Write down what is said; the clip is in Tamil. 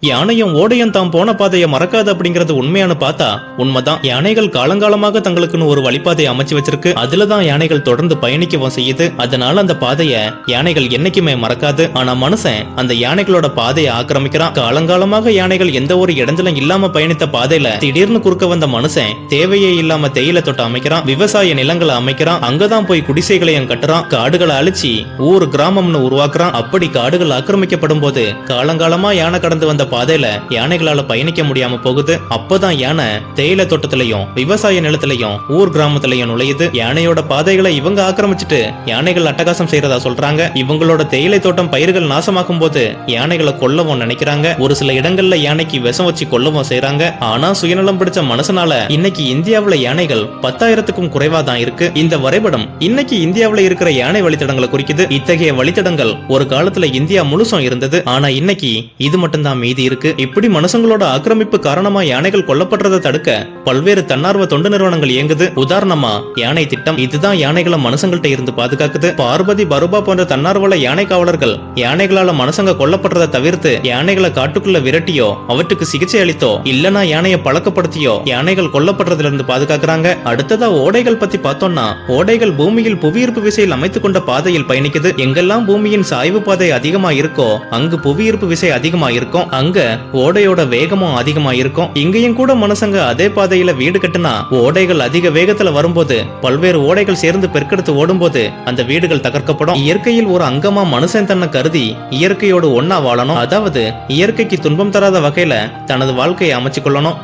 யானையும் ஓடையும் தாம் போன பாதையை மறக்காது அப்படிங்கறது உண்மையான பார்த்தா உண்மைதான். யானைகள் காலங்காலமாக தங்களுக்குன்னு ஒரு வழிபாதையை அமைச்சு வச்சிருக்கு. அதுல தான் யானைகள் தொடர்ந்து பயணிக்கவும் செய்யுது. அதனால அந்த பாதையை யானைகள் என்னைக்குமே மறக்காது. ஆனா மனுஷன் அந்த யானைகளோட பாதையை ஆக்கிரமிக்கிறான். காலங்காலமாக யானைகள் எந்த ஒரு இடஞ்சலும் இல்லாம பயணித்த பாதையில திடீர்னு குறுக்க வந்த மனுஷன் தேவையே இல்லாம தேயிலை தொட்ட அமைக்கிறான். விவசாய நிலங்களை அமைக்கிறான். அங்கதான் போய் குடிசைகளையும் கட்டுறான். காடுகளை அழிச்சு ஊர் கிராமம்னு உருவாக்குறான். அப்படி காடுகள் ஆக்கிரமிக்கப்படும் போது காலங்காலமா யானை கடந்து வந்த பாதையில யானைகளால பயணிக்க முடியாம போகுது. அப்பதான் யானை தேயிலை தோட்டத்திலையும் விவசாய நிலத்திலையும் ஊர் கிராமத்திலையும் நுழையுது. யானையோட பாதைகளை இவங்க ஆக்கிரமிச்சிட்டு யானைகள் அட்டகாசம் செய்யறதா சொல்றாங்க. இவங்களோட தேயிலை தோட்டம் பயிர்கள் நாசமாக்கும் போது யானைகளை கொல்லவும் நினைக்கிறாங்க. ஒரு சில இடங்கள்ல யானைக்கு விஷம் வச்சு கொல்லவும் செய்றாங்க. ஆனா சுயநலம் பிடிச்ச மனசனால இன்னைக்கு இந்தியாவுல யானைகள் பத்தாயிரத்துக்கும் குறைவா தான் இருக்கு. இந்த வரைபடம் இன்னைக்கு இந்தியாவுல இருக்கிற யானை வழித்தடங்களை குறிக்குது. இத்தகைய வழித்தடங்கள் ஒரு காலத்துல இந்தியா முழுசும் இருந்தது. ஆனா இன்னைக்கு இது மட்டும்தான் மீதி. இருக்கு. இப்படி மனுஷங்களோட ஆக்கிரமிப்பு காரணமா யானைகள் கொல்லப்படுறதை தடுக்க பல்வேறு தன்னார்வ தொண்டு நிறுவனங்கள் இயங்குது. உதாரணமா யானை திட்டம். இதுதான் யானைகளை மனுஷங்கள்ட்ட இருந்து பாதுகாக்குது. பார்வதி பருபா போன்ற தன்னார்வல யானை காவலர்கள் யானைகளால மனுஷங்க கொல்லப்படுறதை தவிர்த்து யானைகளை காட்டுக்குள்ள விரட்டியோ அவற்றுக்கு சிகிச்சை அளித்தோ இல்லனா யானையை பழக்கப்படுத்தியோ யானைகள் கொல்லப்படுறதுல இருந்து பாதுகாக்கிறாங்க. அடுத்ததா ஓடைகள் பத்தி பார்த்தோம்னா ஓடைகள் பூமியில் புவியீர்ப்பு விசையில் அமைத்துக் கொண்ட பாதையில் பயணிக்குது. எங்கெல்லாம் பூமியின் சாய்வு பாதை அதிகமா இருக்கோ அங்கு புவியீர்ப்பு விசை அதிகமா இருக்கும். அங்க ஓடையோட வேகமும் அதிகமா இருக்கும் இங்கேயும் கூட மனுஷங்க அதே பாதையில வீடு கட்டுனா ஓடைகள் அதிக வேகத்துல வரும்போது பல்வேறு ஓடைகள் சேர்ந்து பெருக்கெடுத்து ஓடும்போது அந்த வீடுகள் தகர்க்கப்படும். இயற்கையில் ஒரு அங்கமா மனுஷன் தன்னை கருதி இயற்கையோடு ஒன்னா வாழணும். அதாவது இயற்கைக்கு துன்பம் தராத வகையில தனது வாழ்க்கையை அமைச்சு கொள்ளணும்